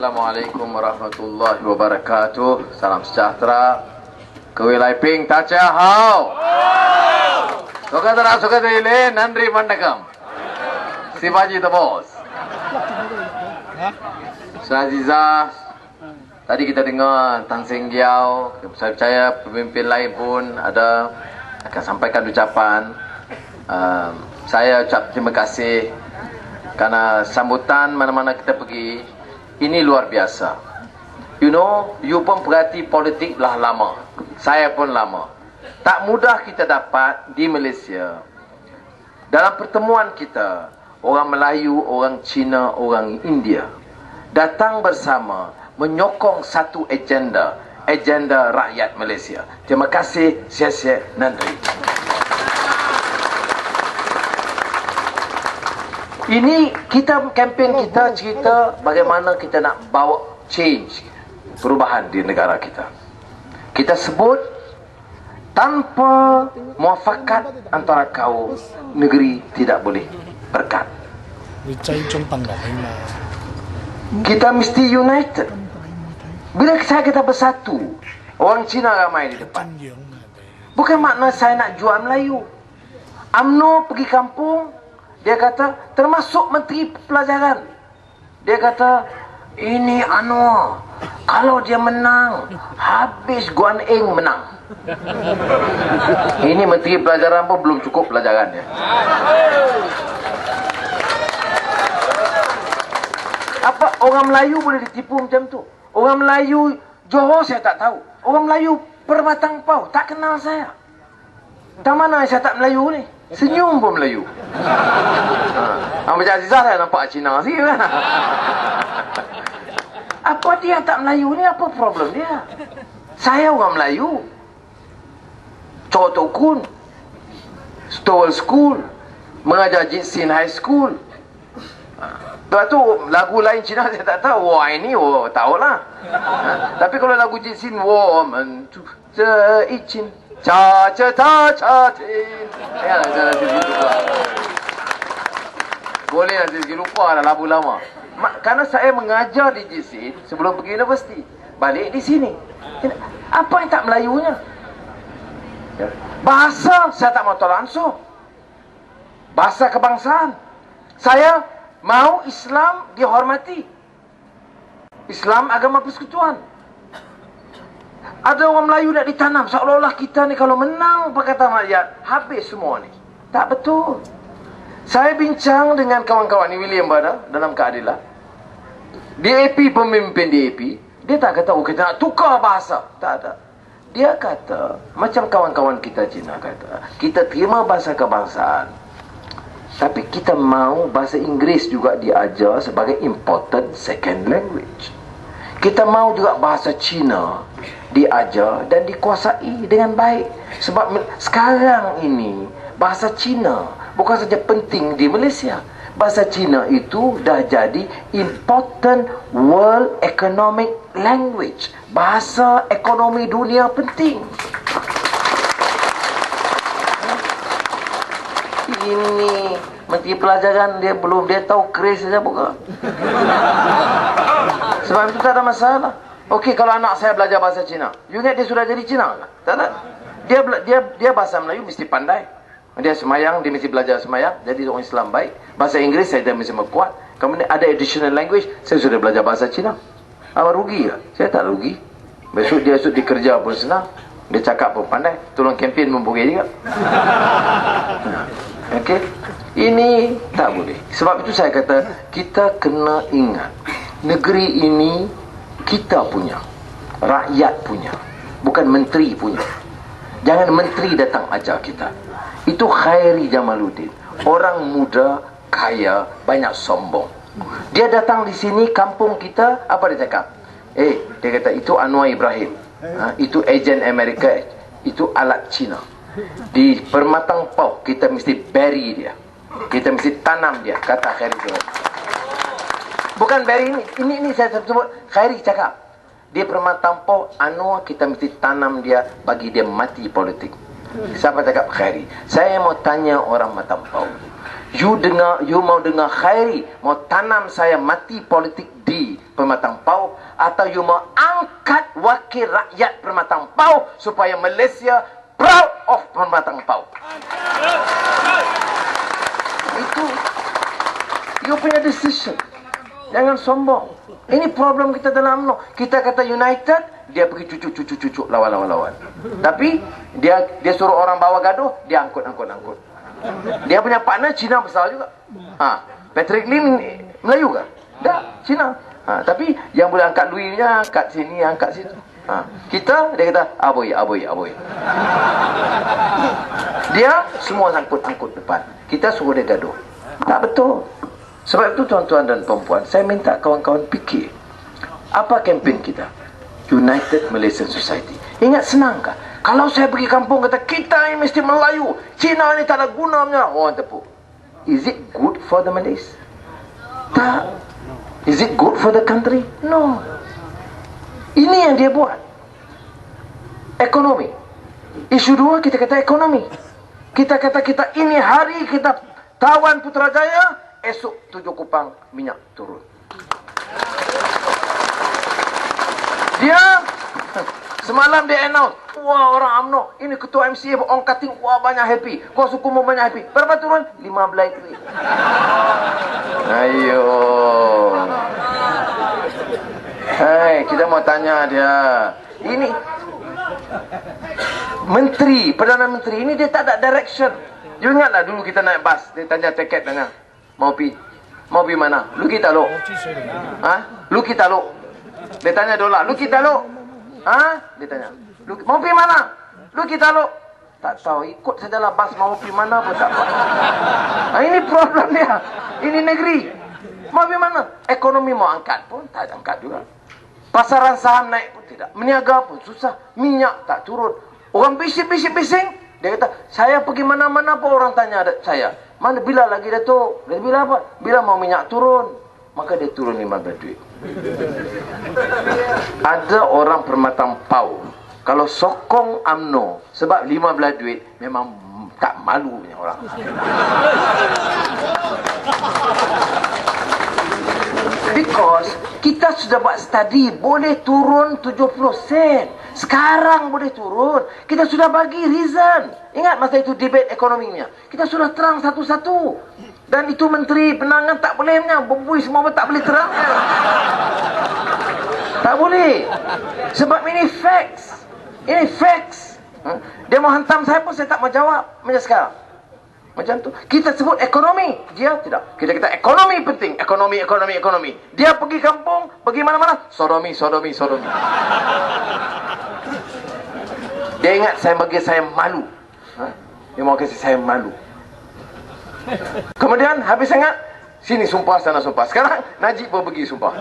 Assalamualaikum warahmatullahi wabarakatuh. Salam sejahtera. Kewilai Ping Tacha Hao. Sukadara Sukadile Nandri Mandakam. Sivaji the boss. Aziza, tadi kita dengar Tan Seng Giau, saya percaya pemimpin lain pun ada akan sampaikan ucapan. Uh, saya ucap terima kasih kerana sambutan mana-mana kita pergi ini luar biasa. You know, you pun perhati politik lah lama. Saya pun lama. Tak mudah kita dapat di Malaysia. Dalam pertemuan kita, orang Melayu, orang Cina, orang India datang bersama menyokong satu agenda, agenda rakyat Malaysia. Terima kasih, sia-sia, nandri. Ini kita kempen kita cerita bagaimana kita nak bawa change perubahan di negara kita. Kita sebut tanpa muafakat antara kaum negeri tidak boleh berkat. Kita mesti united. Bila saya kita bersatu, orang Cina ramai di depan. Bukan makna saya nak jual Melayu. amno pergi kampung, dia kata, termasuk Menteri Pelajaran. Dia kata, ini Anwar. Kalau dia menang, habis Guan Eng menang. ini Menteri Pelajaran pun belum cukup pelajaran dia. Apa orang Melayu boleh ditipu macam tu? Orang Melayu Johor saya tak tahu. Orang Melayu Perbatang Pau tak kenal saya. Tak mana saya tak Melayu ni? Senyum pun Melayu. Ha. Macam Azizah saya nampak Cina sikit kan? Apa dia tak Melayu ni? Apa problem dia? Saya orang Melayu. Cotokun. Stowell School. Mengajar Jitsin High School. Lepas tu lagu lain Cina saya tak tahu. Wah ini oh tahulah. Ha? Tapi kalau lagu Jitsin, Wo men tu ichin cha cha ta cha tin. Ya saya nanti lupa. Boleh nanti pergi lupa dah lagu lama. Ma, kerana saya mengajar di Jitsin sebelum pergi universiti. Balik di sini. Apa yang tak Melayunya? Ya. Bahasa saya tak mau tolak ansur. Bahasa kebangsaan. Saya mau Islam dihormati. Islam agama persekutuan. Ada orang Melayu nak ditanam seolah-olah kita ni kalau menang Pakatan Rakyat habis semua ni. Tak betul. Saya bincang dengan kawan-kawan ni William Bada dalam keadilan. DAP pemimpin DAP, dia tak kata oh kita nak tukar bahasa. Tak ada. Dia kata macam kawan-kawan kita Cina kata, kita terima bahasa kebangsaan. Tapi kita mau bahasa Inggeris juga diajar sebagai important second language. Kita mau juga bahasa Cina diajar dan dikuasai dengan baik. Sebab sekarang ini bahasa Cina bukan saja penting di Malaysia. Bahasa Cina itu dah jadi important world economic language. Bahasa ekonomi dunia penting. Ini Menteri Pelajaran dia belum dia tahu keris saja buka. Sebab itu tak ada masalah. Okey kalau anak saya belajar bahasa Cina, you ingat dia sudah jadi Cina ke? Tak ada. Dia dia dia bahasa Melayu mesti pandai. Dia semayang, dia mesti belajar semayang. Jadi orang Islam baik. Bahasa Inggeris saya dah mesti kuat. Kemudian ada additional language, saya sudah belajar bahasa Cina. Apa rugi ke? Saya tak rugi. Besok dia esok dikerja pun senang. Dia cakap pun pandai. Tolong kempen pun boleh juga. Okey. Ini tak boleh. Sebab itu saya kata kita kena ingat negeri ini kita punya. Rakyat punya. Bukan menteri punya. Jangan menteri datang ajar kita. Itu Khairi Jamaluddin. Orang muda, kaya, banyak sombong. Dia datang di sini kampung kita, apa dia cakap? Eh, dia kata itu Anwar Ibrahim. Ha, itu ejen Amerika. Itu alat Cina. Di Permatang Pau kita mesti bury dia. Kita mesti tanam dia, kata Khairi Jamaluddin. Bukan bury ini, ini ini saya sebut Khairi cakap. Dia Permatang Pau Anwar kita mesti tanam dia bagi dia mati politik. Siapa cakap Khairi? Saya mau tanya orang Matampau. You dengar, you mau dengar Khairi mau tanam saya mati politik di Pematang Pau atau you mau angkat wakil rakyat Pematang Pau supaya Malaysia proud of Pematang Pau. Itu you punya decision. Jangan sombong. Ini problem kita dalam UMNO. Kita kata united, dia pergi cucuk-cucuk-cucuk lawan-lawan-lawan. Tapi dia dia suruh orang bawa gaduh, dia angkut-angkut-angkut. Dia punya partner Cina besar juga. Ha, Patrick Lim Melayu ke? Tak, Cina. Ha, tapi yang boleh angkat duitnya angkat sini, angkat situ. Ha, kita dia kata aboy, aboy, aboy. Dia semua angkut-angkut depan. Kita suruh dia gaduh. Tak betul. Sebab itu tuan-tuan dan perempuan, saya minta kawan-kawan fikir. Apa kempen kita? United Malaysian Society. Ingat senang kah? Kalau saya pergi kampung kata kita ini mesti Melayu. Cina ni tak ada gunanya. Orang tepuk. Is it good for the Malays? Tak. Is it good for the country? No. Ini yang dia buat. Ekonomi. Isu dua kita kata ekonomi. Kita kata kita ini hari kita tawan Putrajaya, esok tujuh kupang minyak turun. Dia semalam dia announce, wah orang AMNO, ini ketua MCA orang cutting, wah banyak happy. Kau suku mau banyak happy. Berapa turun? 15 duit. Ayo. Hai, kita mau tanya dia. Ini Menteri, Perdana Menteri ini dia tak ada direction. You ingatlah dulu kita naik bas, dia tanya tiket tanya. Mau pi? Mau pi mana? Lu kita lo? Ha? Lu kita lo? Dia tanya dia lah. Lu kita lo? Ha? Dia tanya. Lu, mau pi mana? Lu kita lo? Tak tahu. Ikut sajalah bas mau pi mana pun tak apa. Nah, ini problem dia. Ini negeri. Mau pi mana? Ekonomi mau angkat pun tak angkat juga. Pasaran saham naik pun tidak. Meniaga pun susah. Minyak tak turun. Orang bising-bising-bising. Dia kata, saya pergi mana-mana pun orang tanya saya. Mana bila lagi Datuk? Dia bila apa? Bila mau minyak turun. Maka dia turun 15 duit. Ada orang permatang pau. Kalau sokong AMNO sebab 15 duit memang tak malu punya orang. Because kita sudah buat study boleh turun 70 sen. Sekarang boleh turun. Kita sudah bagi reason. Ingat masa itu debate ekonominya. Kita sudah terang satu-satu. Dan itu menteri penangan tak bolehnya. Bembui semua pun tak boleh terang. tak boleh. Sebab ini facts. Ini facts. Dia mau hantam saya pun saya tak mau jawab. Macam sekarang. Macam tu. Kita sebut ekonomi. Dia tidak. Kita kata ekonomi penting. Ekonomi, ekonomi, ekonomi. Dia pergi kampung, pergi mana-mana. Sodomi, sodomi, sodomi. Dia ingat saya bagi saya malu. Ha? Dia mau kasih saya malu. Kemudian habis sangat. Sini sumpah, sana sumpah. Sekarang Najib pun pergi sumpah.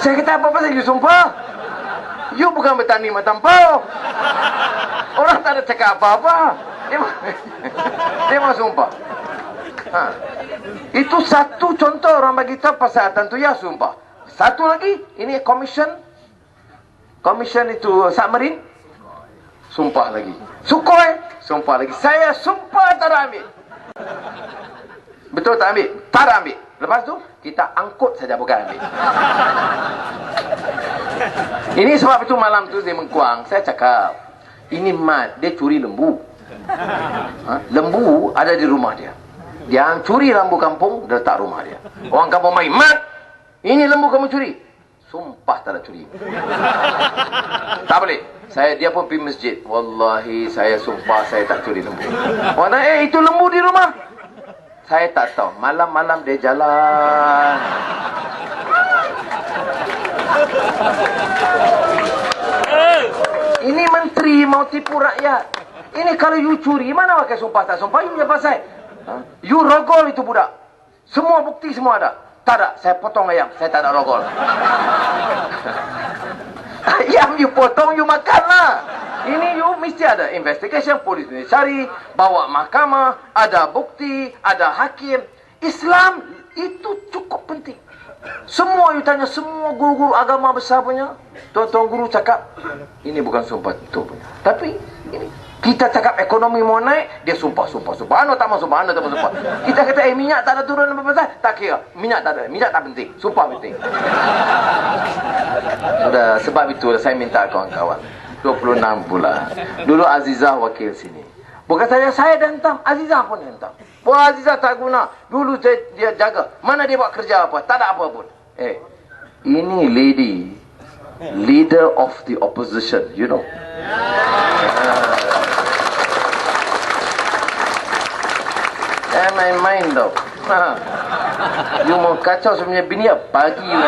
Saya kata apa pasal you sumpah? You bukan bertani matampau. Orang tak ada cakap apa-apa. Dia dia mau sumpah. Ha. Itu satu contoh orang bagi tahu pasal tentu ya sumpah. Satu lagi, ini commission. Commission itu submarine. Sumpah lagi. Sukhoi, sumpah lagi. Saya sumpah tak ada ambil. Betul tak ambil? Tak ada ambil. Lepas tu, kita angkut saja bukan ambil. Ini sebab itu malam tu dia mengkuang. Saya cakap, ini mat, dia curi lembu. Ha? Lembu ada di rumah dia. Dia curi lembu kampung, dia letak rumah dia. Orang kampung main, mat, ini lembu kamu curi. Sumpah tak ada curi. tak boleh. Saya dia pun pergi masjid. Wallahi saya sumpah saya tak curi lembu. Orang tanya, eh itu lembu di rumah. Saya tak tahu. Malam-malam dia jalan. Ini menteri mau tipu rakyat. Ini kalau you curi, mana pakai sumpah tak sumpah? You punya pasal. Ha? You rogol itu budak. Semua bukti semua ada. Tak ada, saya potong ayam. Saya tak ada rogol. ayam you potong, you makanlah. Ini you mesti ada investigation, polis ni cari, bawa mahkamah, ada bukti, ada hakim. Islam itu cukup penting. Semua you tanya, semua guru-guru agama besar punya, tuan-tuan guru cakap, ini bukan sumpah itu punya. Tapi, ini Kita cakap ekonomi mau naik, dia sumpah, sumpah, sumpah. Anu tak sumpah, anu tak sumpah. Kita kata, eh minyak tak ada turun apa pasal? Tak kira. Minyak tak ada. Minyak tak penting. Sumpah penting. Sudah, sebab itu saya minta kawan-kawan. 26 bulan. Dulu Azizah wakil sini. Bukan saya, saya dan Tam. Azizah pun hentam. Wah Azizah tak guna. Dulu saya, dia jaga. Mana dia buat kerja apa? Tak ada apa pun. Eh, ini lady. Leader of the opposition. You know. Eh main-main tau. Ha. You mau kacau sebenarnya bini ya pagi you.